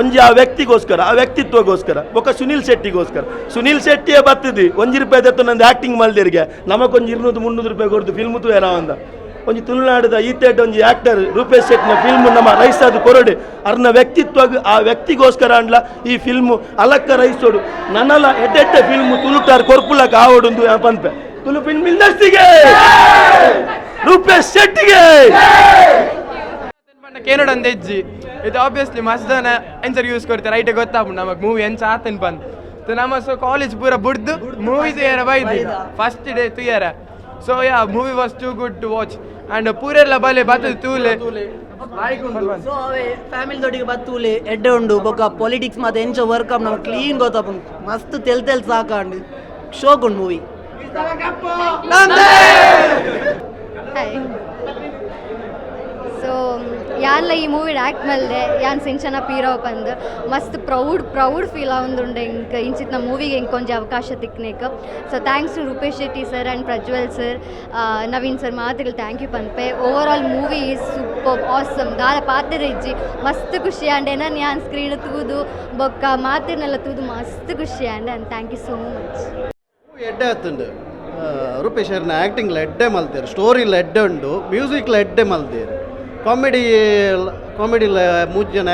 ಒಂಜಿ ಆ ವ್ಯಕ್ತಿಗೋಸ್ಕರ ಆ ವ್ಯಕ್ತಿತ್ವಗೋಸ್ಕರ ಒಕ ಸುನಿಲ್ ಶೆಟ್ಟಿಗೋಸ್ಕರ. ಸುನೀಲ್ ಶೆಟ್ಟಿಯೇ ಬರ್ತದೆ ಒಂಜಿ ರೂಪಾಯಿ ತೆತ್ತು ನಂದು ಆ್ಯಕ್ಟಿಂಗ್ ಮಲ್ದಿರಿಗೆ. ನಮಗೊಂದು ಇರುನೂರು ಮುನ್ನೂರು ರೂಪಾಯಿ ಕೊಡ್ದು ಫಿಲ್ಮ್ ತೂಯನ ಅಂದ. ಒಂಜಿ ತುಳುನಾಡಿದ ಈತೇಟ್ ಒಂಜಿ ಆ್ಯಕ್ಟರ್ ರೂಪೇಶ್ ಶೆಟ್ಟಿನ ಫಿಲ್ಮ್ ನಮ್ಮ ರೈಸಾದ ಕೊರಡೆ. ಅರ್ನ ವ್ಯಕ್ತಿತ್ವ ಆ ವ್ಯಕ್ತಿಗೋಸ್ಕರ ಅಂಡ್ಲ ಈ ಫಿಲ್ಮ್ ಅಲಕ್ಕ ರೈಸೋಡು. ನನ್ನಲ್ಲ ಎಡ್ಡೆಡ್ಡೆ ಫಿಲ್ಮ್ ತುಳುಟಾರ್ ಕೊರ್ಪುಲಕ್ಕೆ ಆವಡೊಂದು ಪನ್ಪೆ. ತುಳು ಫಿಲ್ಮ್ ಇಂಡಸ್ಟ್ರಿಗೆ ರೂಪೇಶ್ ಶೆಟ್ಟಿಗೆ! ಕೇನೋಡ್ ಅಂತ ಹೆಜ್ಜಿ ಇದು ಆಬ್ವಿಯಸ್ಲಿ ಮಸ್ದಾನ ಎಂಚರ್ ಯೂಸ್ ಕೊಡ್ತಾರೆ. ರೈಟ್ ಗೊತ್ತಾಪು ನಮಗೆ. ಮೂವಿ ಎಂಚ ಆತನ್ ಬಂದ್. ಸೊ ನಮ್ಮ ಸೊ ಕಾಲೇಜ್ ಪೂರ ಬುಡ್ದು ಮೂವಿ ತುಯರ ಬೈದು. First day ತುಯರ so yeah movie was too good to watch and ಪೂರೆಲ್ಲ ಬಲೆ ಬತ್ತದ ತೂಲೆ. ಸೊ ಅವೆ ಫ್ಯಾಮಿಲಿ ದೊಡ್ಡಿಗೆ ಬತ್ತೂಲೆ ಎಡ್ಡೆ ಉಂಡು ಬೊಕ್ಕ ಪೊಲಿಟಿಕ್ಸ್ ಮತ್ತೆ ಎಂಚ ವರ್ಕ್ ಅಪ್ ನಮಗೆ ಕ್ಲೀನ್ ಗೊತ್ತಪ್ಪ ಮಸ್ತ್ ತೆಲ್ ತೆಲ್ ಸಾಕಂಡು. ಶೋಕ್ ಉಂಡು ಮೂವಿ ಹಾಯ್ ಸೊ ಯಾನ್ಲ ಈ ಮೂವಿ ಆ್ಯಕ್ಟ್ ಮಲ್ದೆ, ಯಾನ್ ಸಿಂಚನ ಪೀರೋ ಬಂದು, ಮಸ್ತ್ ಪ್ರೌಡ್ ಪ್ರೌಡ್ ಫೀಲ್ ಆವೊಂದುಂಡೆ ಇಂಕ ಇಂಚಿತ್ನ ಮೂವಿಗೆ ಇಂಕೊಂಜಿ ಅವಕಾಶ ತಿಕ್ನೇಕ. So thanks to Rupesh Shetty sir and Prajwal sir Naveen sir ಮಾತುಗಳು ಥ್ಯಾಂಕ್ ಯು ಪನ್ಪೆ. Overall movie is super awesome ದಾರ ಪಾತ್ರ ಇಜ್ಜಿ ಮಸ್ತ್ ಖುಷಿ. ಆಂಡೆ ನಾನು ಯಾನ್ ಸ್ಕ್ರೀನ್ ತೂದು ಬೊಕ್ಕ ಮಾತಿನೆಲ್ಲ ತೂದು ಮಸ್ತ್ ಖುಷಿ. ಆಂಡೆ and thank you so much ಎಡ್ಡೆ ಆತುಂಡು. ರೂಪೇಶರ್ನ ಆ್ಯಕ್ಟಿಂಗ್ಲ ಎಡ್ಡೆ ಮಲ್ತೇರು ಸ್ಟೋರಿ ಎಡ್ಡೆ ಉಂಡು ಮ್ಯೂಸಿಕ್ ಎಡ್ಡೆ ಮಲ್ತೇರು. ಕಾಮಿಡಿ ಕಾಮಿಡಿ ಮೂರು ಜನ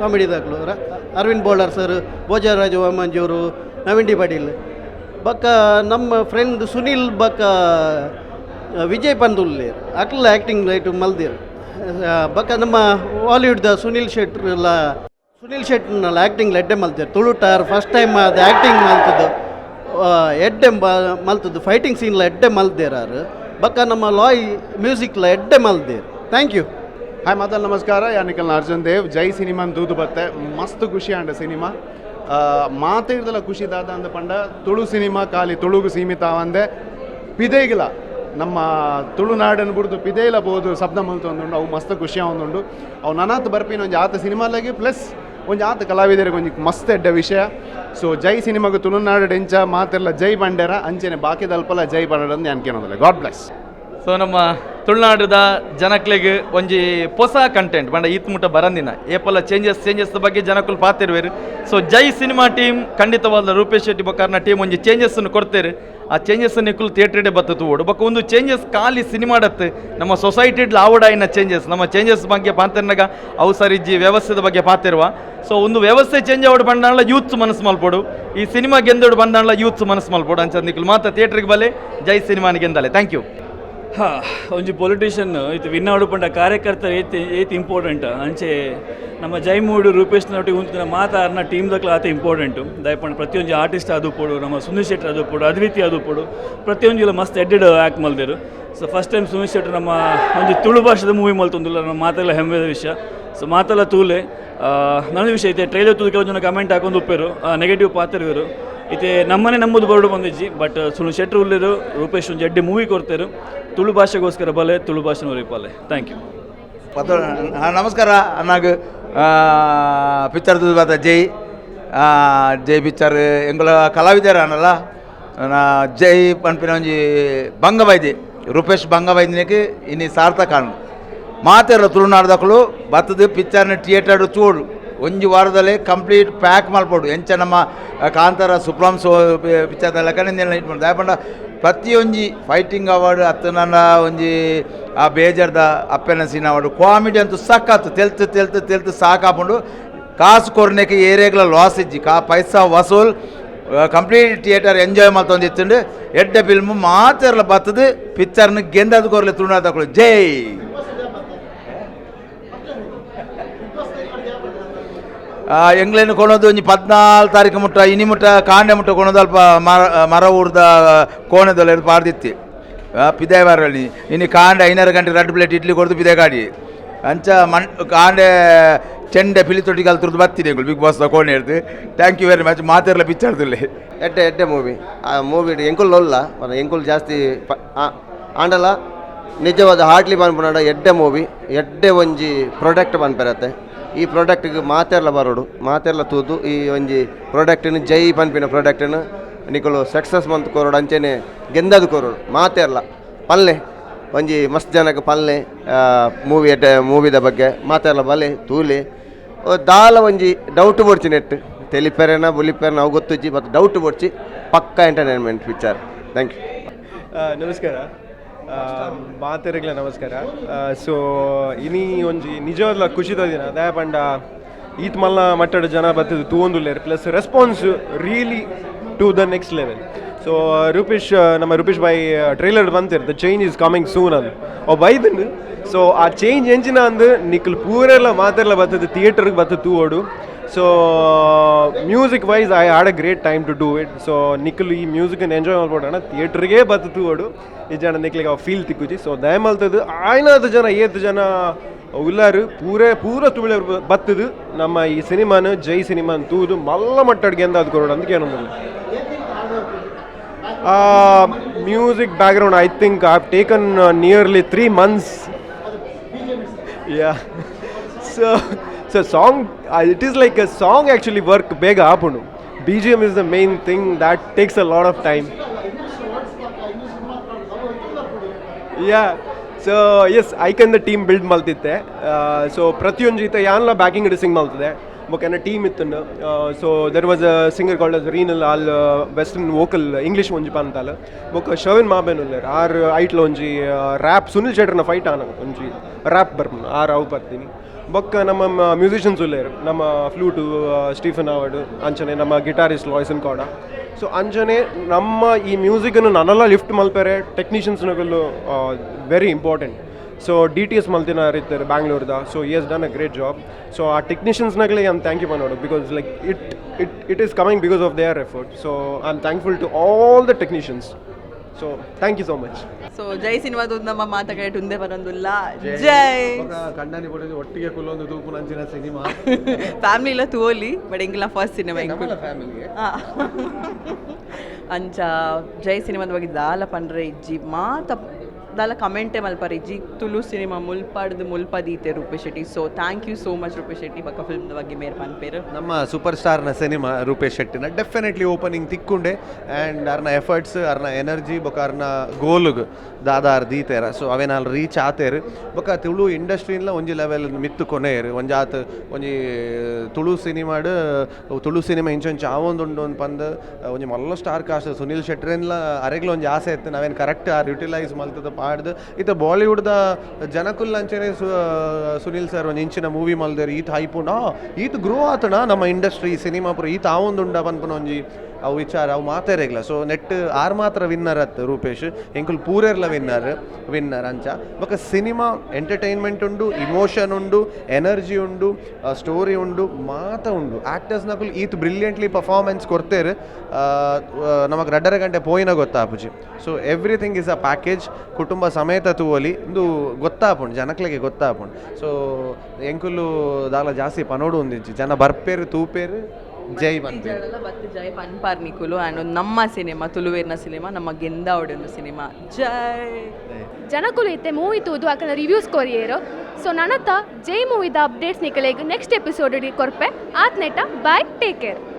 ಕಾಮಿಡಿದಾಗ್ಲು ರ ಅರವಿಂದ್ ಬೋಲ್ಡರ್ ಸರ್ ಭೋಜರಾಜ ವಾಮಂಜೂರು ನವೀನ್ ಡಿ ಪಾಟೀಲ್. ಬಕ್ಕ ನಮ್ಮ ಫ್ರೆಂಡ್ ಸುನಿಲ್ ಬಕ್ಕ ವಿಜಯ್ ಪಂದುಲ್ಲಿ. ಅಕ್ಲ ಆ್ಯಕ್ಟಿಂಗ್ ಲೈಟು ಮಲ್ದಿರ್. ಬಕ್ಕ ನಮ್ಮ ಬಾಲಿವುಡ್ದ ಸುನಿಲ್ ಎಲ್ಲ ಸುನಿಲ್ ಶೆಟ್ಟಿನಲ್ಲ ಆ್ಯಕ್ಟಿಂಗ್ ಎಡ್ಡೆ ತುಳು ತುಳುಟಾರ್ ಫಸ್ಟ್ ಟೈಮ್ ಅದು ಆ್ಯಕ್ಟಿಂಗ್ ಮಲ್ತದ್ದು. ಎಡ್ಡೆ ಮಲ್ತದ್ದು ಫೈಟಿಂಗ್ ಸೀನ್ಲ ಎಡ್ಡೆ ಮಲ್ದೇರಾರು. ಬಕ್ಕ ನಮ್ಮ ಲಾಯ್ ಮ್ಯೂಸಿಕ್ಲ ಎಡ್ಡೆ ಮಲ್ದೇರು. ಥ್ಯಾಂಕ್ ಯು ಹಾಯ್ ಮಾತಲ್ಲಿ ನಮಸ್ಕಾರ ಯಾನಿಕಲ್ ಅರ್ಜುನ್ ದೇವ್ ಜೈ ಸಿನಿಮಾ ದೂದು ಬತ್ತೆ ಮಸ್ತ್ ಖುಷಿ ಅಂಡ ಸಿನಿಮಾ ಮಾತಿರ್ದಲ್ಲ ಖುಷಿ ದಾದ ಅಂದ ಪಂಡ ತುಳು ಸಿನಿಮಾ ಖಾಲಿ ತುಳುಗು ಸೀಮಿತ ಅಂದೆ ಪಿದೇಗಿಲ್ಲ ನಮ್ಮ ತುಳುನಾಡನ್ನು ಬಿಡ್ದು ಪಿದೇಲ ಬೋದು ಶಬ್ದ ಮಲ್ತೊಂದುಂಡು ಅವು ಮಸ್ತ್ ಖುಷಿ ಒಂದುಂಡು ಅವು ನನಾತ್ ಬರ್ಪಿನ ಒಂದು ಆತ ಸಿನಿಮಾಲಾಗಿ ಪ್ಲಸ್ ಒಂದು ಆತ ಕಲಾವಿದರಿಗೆ ಒಂದು ಮಸ್ತ್ ಎಡ್ಡ ವಿಷಯ ಸೊ ಜೈ ಸಿನಿಮಾಗ ತುಳುನಾಡು ಎಂಚ ಮಾತೆಲ್ಲ ಜೈ ಬಂಡೇರ ಅಂಚೆನೆ ಬಾಕಿ ದಲ್ಪಲ ಜೈ ಬಂಡೇರ ಅಂತ ಅನ್ಕೊಳೋದಿಲ್ಲ ಗಾಡ್ ಬ್ಲೆಸ್ ಸೊ ನಮ್ಮ ತುಳುನಾಡದ ಜನಕ್ಲೆಗ್ ಒಂಜಿ ಹೊಸ ಕಂಟೆಂಟ್ ಬಂಡ ಈತ್ ಮುಟ್ಟ ಬರಂದಿನ. ಏಪಲ ಚೇಂಜಸ್ ಚೇಂಜಸ್ ಬಗ್ಗೆ ಜನಕ್ಕೂ ಪಾತಿರುವೆರು. ಸೊ ಜೈ ಸಿನಿಮಾ ಟೀಮ್, ಖಂಡಿತವಾದ ರೂಪೇಶ್ ಶೆಟ್ಟಿ ಬೊಕ್ಕಾರ್ನ ಟೀಮ್ ಒಂಜಿ ಚೇಂಜಸ್ ಅನ್ನು ಕೊಡ್ತೇರು. ಆ ಚೇಂಜಸ್ ನಿಕ್ಕಲು ಥಿಯೇಟ್ರಡೆ ಬತ್ತತು ಓಡು. ಬಕ್ಕ ಒಂದು ಚೇಂಜಸ್ ಖಾಲಿ ಸಿನಿಮಾಡತ್ ನಮ್ಮ ಸೊಸೈಟಿಡ್ ಆವಡಾಯಿನ ಚೇಂಜಸ್ ನಮ್ಮ ಚೇಂಜಸ್ ಬಗ್ಗೆ ಪಾತಿರ್ನಾಗ ಅವು ಸರಿಜ್ಜಿ ವ್ಯವಸ್ಥೆದ ಬಗ್ಗೆ ಪಾತಿರುವ. ಸೊ ಒಂದು ವ್ಯವಸ್ಥೆ ಚೇಂಜ್ ಆವಡ್ ಬಂದಾಳ ಯೂತ್ ಮನಸ್ಸು ಮಲ್ಪೋಡು. ಈ ಸಿನಿಮಾ ಗೆಂದೋಡು ಬಂದಾಳ ಯೂತ್ ಮನಸ್ಸು ಮಲ್ಪೋಡು ಅಂಚ ನಿಕ್ಕಲು ಮಾತ್ರ ಥಿಯೇಟ್ರಿಗೆ ಬಲೆ, ಜೈ ಸಿನಿಮಾನಿಗೆ ಗೆಂದಲೆ ಥ್ಯಾಂಕ್ ಯು ಹಾ, ಒಂಜಿ ಪೊಲಿಟಿಷಿಯನ್ ಇದು ವಿನ್ನ ಆಡುಪಂಡ ಕಾರ್ಯಕರ್ತರು ಏತ್ ಏತ್ ಇಂಪಾರ್ಟೆಂಟ್ ಅಂಚೆ ನಮ್ಮ ಜೈಮೂಡು ರೂಪೇಶ್ ನೊಟ್ಟಿಗೆ ಉಂತಿನ ದ ಟೀಮ್ದಕ್ಲ ಆತ ಇಂಪಾರ್ಟೆಂಟು ದಯಪಂಡ ಪ್ರತಿಯೊಂದು ಆರ್ಟಿಸ್ಟ್ ಅದು ಪೋಡು, ನಮ್ಮ ಸುನೀಲ್ ಶೆಟ್ಟರ್ ಅದು ಪೋಡು, ಅದ್ವಿತಿ ಅದು ಪೋಡು ಪ್ರತಿಯೊಂದು ಮಸ್ತ್ ಎಡ್ಡೆಡ್ ಆ್ಯಕ್ಟ್ ಮಲ್ದಿರು. ಸೊ ಫಸ್ಟ್ ಟೈಮ್ ಸುನೀಲ್ ಶೆಟ್ಟರ್ ನಮ್ಮ ಒಂದು ತುಳು ಭಾಷೆದ ಮೂವಿ ಮಲ್ತೊಂದಿಲ್ಲ, ನಮ್ಮ ಮಾತೆಲ್ಲ ಹೆಮ್ಮೆದ ವಿಷಯ. ಸೊ ಮಾತೆಲ್ಲ ತೂಲೆ ನನ್ನ ವಿಷಯ ಐತೆ ಟ್ರೈಲರ್ ತೂದು ಕೆಲವು ಜನ ಕಮೆಂಟ್ ಹಾಕೊಂಡು ಉಪ್ಪೇರು ನೆಗೆಟಿವ್ ಪಾತ್ರವಿರು ಇತ್ತೆ ನಮ್ಮನೆ ನಮ್ಮದು ಬರಡು ಬಂದಿಜ್ಜಿ ಬಟ್ ಸುನಿಲ್ ಶೆಟ್ಟರ್ ಉಳ್ಳೇರು ರೂಪೇಶ್ ಒಂದು ಎಡ್ಡೆ ಮೂವಿ ಕೊಡ್ತೇರು. ತುಳು ಭಾಷೆಗೋಸ್ಕರ ಬಲೆ ತುಳು ಭಾಷೆ ನೋರಿಪಾಲೆ ಥ್ಯಾಂಕ್ ಯು ಪತ್ತು ಆ, ನಮಸ್ಕಾರ. ಅನ್ನಾಗ ಪಿಕ್ಚರ್ ಬಾತ ಜೈ ಜೈ ಪಿಕ್ಚರ್. ಎಂಗಲ ಕಲಾವಿದರ ಅನ್ನಲ್ಲ ಜೈ ಪನ್ಪಿನ ಒಂಜಿ ಬಂಗಬೈದಿ ರೂಪೇಶ್ ಬಂಗಬೈದಿನಕ್ಕೆ ಇನ್ನಿ ಸಾರ್ಥಕ ಅಣ್ಣ ಮಾತೆಲ್ಲ ತುಳುನಾಡ್ದಕ್ಕಳು ಬತ್ತದು ಪಿಕ್ಚರ್ನ ಥಿಯೇಟರ್ ಚೂಡು ಒಂಜಿ ವಾರದಲ್ಲಿ ಕಂಪ್ಲೀಟ್ ಪ್ಯಾಕ್ ಮಾಡ್ಬೋದು. ಎಂಚ ನಮ್ಮ ಕಾಂತಾರ ಸುಪ್ರಾಮ್ ಸೋ ಪಿಕ್ಚರ್ ಲೆಕ್ಕನೆ ಇಟ್ ಮಾಡಿ ದಯಪಂಡ ಪ್ರತಿಯೊಂಜಿ ಫೈಟಿಂಗ್ ಅವಾರ್ಡ್ ಅತ್ತ ನನ್ನ ಒಂಜಿ, ಆ ಬೇಜಾರ್ದ ಅಪ್ಪೆನ ಸೀನ್ ಅವಾರ್ಡ್ ಕಾಮಿಡಿ ಅಂತೂ ಸಖತ್ತು, ತೆಲ್ತು ತೆಲ್ತು ತೆಲ್ತು ಸಾಕಾಪುಂಡು. ಕಾಸು ಕೊರನೆಕ್ಕೆ ಏರಿಯಾಗಳ ಲಾಸ್ ಇಜ್ಜಿ. ಕಾ ಪೈಸಾ ವಸೂಲ್ ಕಂಪ್ಲೀಟ್ ಥಿಯೇಟರ್ ಎಂಜಾಯ್ ಮಾಡ್ತೊಂದಿತ್ತುಂಡು ಎಡ್ಡೆ ಫಿಲ್ಮ್ ಮಾತೆರ್ಲ ಬತ್ತದು ಪಿಕ್ಚರ್ನ ಗೆಂದದ ಕೊರ್ಲೆ ತುಂಡ ತಗೊಳ್ಳಿ ಜೈ! ಎಂಗ್ಲೇನು ಕೊಣೋದು ಒಂಜಿ ಪದ್ನಾಲ್ ತಾರೀಕು ಮುಟ್ಟ, ಇನಿ ಮುಟ್ಟ, ಕಾಂಡೆ ಮುಟ್ಟ ಕೊಣೋದು ಅಲ್ಪ ಮರ ಮರ ಉರ್ದ ಕೋಣದಲ್ಲ ಇರೋದು ಪಾರ್ದಿತ್ತಿ. ಪಿದೆ ಬಾರಲ್ಲಿ ಇನ್ನು ಕಾಂಡೆ ಐನಾರು ಗಂಟೆ ರೆಡ್ ಪ್ಲೇಟ್ ಇಡ್ಲಿ ಕೊಡ್ದು ಪಿದೆ ಗಾಡಿ. ಅಂಚ ಮಣ್, ಕಾಂಡೆ ಚೆಂಡೆ ಪಿಲಿ ತೊಟ್ಟಿಗೆ ಅಲ್ಲಿ ತುರ್ದು ಬತ್ತಿದೆ ಬಿಗ್ ಬಾಸ್ ಕೋಣೆ ಇರ್ದು. ಥ್ಯಾಂಕ್ ಯು ವೆರಿ ಮಚ್ ಮಾತಿರಲ್ಲ ಪಿಕ್ಚರ್ದಲ್ಲಿ ಎಡ್ಡೆ ಎಡ್ಡೆ ಮೂವಿ ಆ ಮೂವಿ ಎಂಕುಲ್ ಒಲ್ಲ ಎಂಕುಲ್ ಜಾಸ್ತಿ ಆಂಡಲ. ನಿಜವಾದ ಹಾಟ್ಲಿ ಬಂದ್ಬಿಡೋಣ, ಎಡ್ಡೆ ಮೂವಿ ಎಡ್ಡೆ ಒಂಜಿ ಪ್ರಾಡಕ್ಟ್ ಪನ್ಪೆರತ್ತೆ ಈ ಪ್ರಾಡಕ್ಟ್ಗೆ ಮಾತೆಲ್ಲ ಬರೋಡು ಮಾತೆಲ್ಲ ತೂದು ಈ ಒಂಜಿ ಪ್ರಾಡಕ್ಟನ್ನು ಜೈ ಪನ್ಪಿನ ಪ್ರಾಡಕ್ಟನ್ನು ನಿಕಲು ಸಕ್ಸಸ್ ಮಂತ್ ಕೊರೋಡು, ಅಂಚೆನೆ ಗೆಂದದು ಕೊರೋಡು ಮಾತೆಲ್ಲ ಪಲ್ಲೆ, ಒಂಜಿ ಮಸ್ತ್ ಜನಕ್ಕೆ ಪಲ್ಲೆ ಮೂವಿ ಮೂವಿದ ಬಗ್ಗೆ ಮಾತೆಲ್ಲ ಬಲೆ, ತೂಲೆ. ದಾಲ ಒಂಜಿ ಡೌಟ್ ಬೊಡ್ಚಿ ನೆಟ್ ತೆಲಿಪೆರೆನ, ಬುಲಿಪೆರೇನ, ಅವು ಗೊತ್ತಿಜ್ಜಿ, ಮತ್ತು ಡೌಟ್ ಬೊಡ್ಚಿ ಪಕ್ಕ ಎಂಟರ್ಟೈನ್ಮೆಂಟ್ ಪಿಕ್ಚರ್ ಥ್ಯಾಂಕ್ ಯು ನಮಸ್ಕಾರ. ಮಾತೆರೆಗ್ಲ ನಮಸ್ಕಾರ. ಸೊ ಇನಿ ಒಂಜಿ ನಿಜವಾದ ಖುಷಿದ ದಿನ ದಯ ಪಂಡ ಈತ್ ಮಲ್ಲ ಮಟ್ಟದ ಜನ ಬರ್ತದೆ ತೂವೊಂದುಲ್ಲೇರು plus response really to the next level so Rupesh, ನಮ್ಮ ರೂಪೇಶ್ ಬಾಯಿ trailer ಬಂತಿರ್ the change is coming soon ಅಂದ್. ಅವ್ ಬೈದನ್ ಸೊ ಆ ಚೇಂಜ್ ಎಂಜಿನ ಅಂದು ನಿಕ್ಕಲ್ ಪೂರೆಲ್ಲ ಮಾತೆಲ್ಲ ಬರ್ತದೆ ಥಿಯೇಟರ್ಗೆ ಬರ್ತದೆ ತೂವೋಡು. So music wise I had a great time to do it so Nikhil ಈ ಮ್ಯೂಸಿಕನ್ನು ಎಂಜಾಯ್ ಮಾಡ್ಬೋಣ ಥಿಯೇಟ್ರಿಗೆ ಬತ್ತು ಅಡು ಈ ಜನ ನಿಖಿಲಿಗೆ ಅವ್ ಫೀಲ್ ತಿಕ್ಕುಜಿ ಸೊ ದಯಮಲ್ತದ್ದು ಆಯ್ನಾದ ಜನ ಏತ್ ಜನ ಉಲ್ಲಾರು ಪೂರೇ, ಪೂರ ತುಳಿ ಬತ್ತದು. ನಮ್ಮ ಈ ಸಿನಿಮಾನ, ಜೈ ಸಿನಿಮಾನ ತೂದು. ಮಲ್ಲ ಮಟ್ಟಡ್ಗೆ ಎಂದ ಅದು ಅಂತ ಅದಕ್ಕೆ ಏನೊಂದಿಲ್ಲ music background I think I taken nearly three months yeah so so song it is like a song actually work ಬೇಗ ಆಪುಂಡು B G M is the main thing that takes a lot of time yeah so S ಐಕನ್ the team build ಮಲ್ತಿತ್ತೆ. So ಪ್ರತಿಯೊಂದು ಜೀತ ಯಾನ್ಲ backing ಡಿಸಿಂಗ್ ಮಲ್ತದೆ. ಬೊಕೇನ ಟೀಮ್ ಇತ್ತು so there was a singer called us ರೀನಲ್ ಆಲ್ ವೆಸ್ಟರ್ನ್ ವೋಕಲ್ ಇಂಗ್ಲೀಷ್ ಒಂಜಿ ಪಂತಾಲ ಬೊಕ ಶವಿನ್ ಮಾಬೇನ್ ಉಲ್ಲೇರ್ ಆರ್, ಐಟ್ಲ ಒಂಜಿ ರ್ಯಾಪ್ ಸುನಿಲ್ ಶೆಟ್ಟರ್ನ ಫೈಟ್ ಆನ ಒಂಜಿ ರ್ಯಾಪ್ ಬರ್ಮ ಆರ್, ಅವು ಬರ್ತೀನಿ. ಬೊಕ್ಕ ನಮ್ಮ ಮ್ಯೂಸಿಷಿಯನ್ಸ್ ಉಲ್ಲೇರು ನಮ್ಮ ಫ್ಲೂಟು ಸ್ಟೀಫನ್ ಅವಾರ್ಡು ಅಂಚನೆ ನಮ್ಮ ಗಿಟಾರಿಸ್ಟ್ ಲಾಯ್ಸನ್ ಕೌಡ ಸೊ ಅಂಜನೆ, ನಮ್ಮ ಈ ಮ್ಯೂಸಿಕನ್ನು ನನ್ನೆಲ್ಲ ಲಿಫ್ಟ್ ಮಲ್ಪೆರೆ ಟೆಕ್ನಿಷಿಯನ್ಸ್ನಗಲು very important so D T S ಮಲ್ತಿನ ಇರ್ತಾರೆ ಬ್ಯಾಂಗ್ಳೂರ್ದ so S done a great job so ಆ ಟೆಕ್ನಿಷಿಯನ್ಸ್ನಾಗಲೇ ಆಮ್ ಥ್ಯಾಂಕ್ ಯು ಮಾಡೋದು because like it it it is coming because of their effort so I am thankful to all the technicians so thank you so much so Jai ಸಿನಿಮಾದ ನಮ್ಮ ಮಾತುಕತೆ ಉಂದೆ ಬರೋದಿಲ್ಲ ಜೈ ಕಣ್ಣಾನಿ ಪಡೆದು ಒಟ್ಟಿಗೆ ಕುಲ್ಲೊಂದು ತೂಪು ನಂಚಿನ ಸಿನಿಮಾ ಫ್ಯಾಮಿಲಿ ಇಲ್ಲ ತೂವಲಿ ಬಟ್ ಎಂಗಿಲ್ಲ ಫಸ್ಟ್ ಸಿನಿಮಾ ಫ್ಯಾಮಿಲಿ ಫ್ಯಾಮಿಲಿಗೆ ಅಂಚ ಜೈ ಸಿನಿಮಾದ ಬಗ್ಗೆ ದಾಲ ಪಂಡ್ರೆ ಇಜ್ಜಿ ಮಾತ ದಾಲ ಕಮೆಂಟೆ ಮಲ್ಪರಿಜಿ ತುಳು ಸಿನಿಮಾ ಮುಲ್ಪಾಡ್ದು ಮುಲ್ಪದೀತೆ Rupesh Shetty. So thank you so much Rupesh Shetty. Film ಬಗ್ಗೆ ಮೇರ್ ಪನ್ಪೇರು ನಮ್ಮ ಸೂಪರ್ ಸ್ಟಾರ್ನ ಸಿನಿಮಾ ರೂಪೇಶ್ ಶೆಟ್ಟಿನ ಡೆಫಿನೆಟ್ಲಿ ಓಪನಿಂಗ್ ತಿಕ್ಕೊಂಡೆ. ಆ್ಯಂಡ್ ಅರ್ನ ಎಫರ್ಟ್ಸ್ ಅರ್ನ ಎನರ್ಜಿ ಬೊಕ ಅರ್ನ ಗೋಲುಗ್ ದಾದಾರ್ ದೀತೇರ. So ಅವೇನಾಲ್ reach ಆತೇರು. ಬೊಕ ತುಳು ಇಂಡಸ್ಟ್ರಿನ್ಲ ಒಂಜಿ ಲೆವೆಲ್ ಮಿತ್ತು ಕೊನೆಯರು ಒಂಜಾತ್ ಒಂಜಿ, ತುಳು ಸಿನಿಮಾಡ್, ತುಳು ಸಿನಿಮಾ ಇಂಚೊಂಚು ಆವೊಂದುಂಡು ಪಂದ್, ಒಂಜಿ ಮಲ್ಲ ಸ್ಟಾರ್ ಕಾಸ್ಟ್ ಸುನಿಲ್ ಶೆಟ್ರಿನ್ಲ ಅರೆಗ್ಲ ಒಂಜಿ ಆಸೆ ಇತ್ತು. ನಾವೇನು ಕರೆಕ್ಟ್ ಆರ್ ಯುಟಿಲೈಸ್ ಮಲ್ತದ ಪಾಡ್ದು ಇತ್ತ ಬಾಲಿವುಡ್ದ ಜನಕುಲ್ ಅಂಚನೆ ಸುನಿಲ್ ಸರ್ ಒಂದು ಇಂಚಿನ ಮೂವಿ ಮಲ್ದೇರು ಈತ ಹೈಪುಂಡ ಈತ ಗ್ರೋ ಆತಣ ನಮ್ಮ ಇಂಡಸ್ಟ್ರಿ ಸಿನಿಮಾ ಪುರ ಈತ ಆವೊಂದುಂಡ ಪನ್ಪುನ ಒಂಜಿ ಅವು ವಿಚಾರ, ಅವು ಮಾತೇರೆಗ್ಲ ಸೊ ನೆಟ್ ಆರ್ ಮಾತ್ರ ವಿನ್ನರ್ ಅತ್ ರೂಪೇಶ್. ಎಂಕುಲ್ ಪೂರೆರ್ಲ ವಿನ್ನರ್ ವಿನ್ನರ್ ಅಂಚ. ಬೊಕ ಸಿನಿಮಾ ಎಂಟರ್ಟೈನ್ಮೆಂಟ್ ಉಂಡು ಇಮೋಷನ್ ಉಂಡು ಎನರ್ಜಿ ಉಂಡು ಸ್ಟೋರಿ ಉಂಡು ಮಾತ ಉಂಡು. ಆಕ್ಟರ್ಸ್ ನಕುಲ್ ಈತ್ ಬ್ರಿಲಿಯಂಟ್ಲಿ ಪರ್ಫಾರ್ಮೆನ್ಸ್ ಕೊಡ್ತೇರು. ನಮಗೆ ರಡ್ಡರ ಗಂಟೆ ಪೋಯಿನ ಗೊತ್ತಾಪುಜಿ. So everything is a package ಕುಟುಂಬ ಸಮೇತ ತೂವಲಿ, ಇಂದು ಗೊತ್ತಾಪುಂಡು, ಜನಕ್ಲಿಗೆ ಗೊತ್ತಾಪುಂಡು. ಸೊ ಎಂಕುಲು ದಾಲ ಜಾಸ್ತಿ ಪನೋಡು ಉಂದಿಜ್ಜಿ. ಜನ ಬರ್ಪೇರು, ತೂಪೇರು. ಜೈ ಬಂತು. ಜಡಲ ಬತ್ತು ಜೈ ಪನ್ಪಾರ್ ನಿಕುಲು ಆ್ಯಂಡ್ ನಮ್ಮ ಸಿನಿಮಾ ತುಳುವೇರ್ನ ಸಿನಿಮಾ ನಮ್ಮ ಗೆಂದ ಒಂದು ಸಿನಿಮಾ. ಜೈ. ಜನಕುಲು ಇತ್ತೆ ಮೂವಿ ತೂದು ಅಕಲ ರಿವ್ಯೂಸ್ ಕೊರಿಯರು ಸೊ ನನತ ಜೈ ಮೂವಿದ ಅಪ್ಡೇಟ್ಸ್ ನಿಕಲೆಗ್ ನೆಕ್ಸ್ಟ್ ಎಪಿಸೋಡ್ ಕೊರ್ಪೆ ಆತ್ ನೆಟ ಬಾಯ್ ಟೇಕ್ ಕೇರ್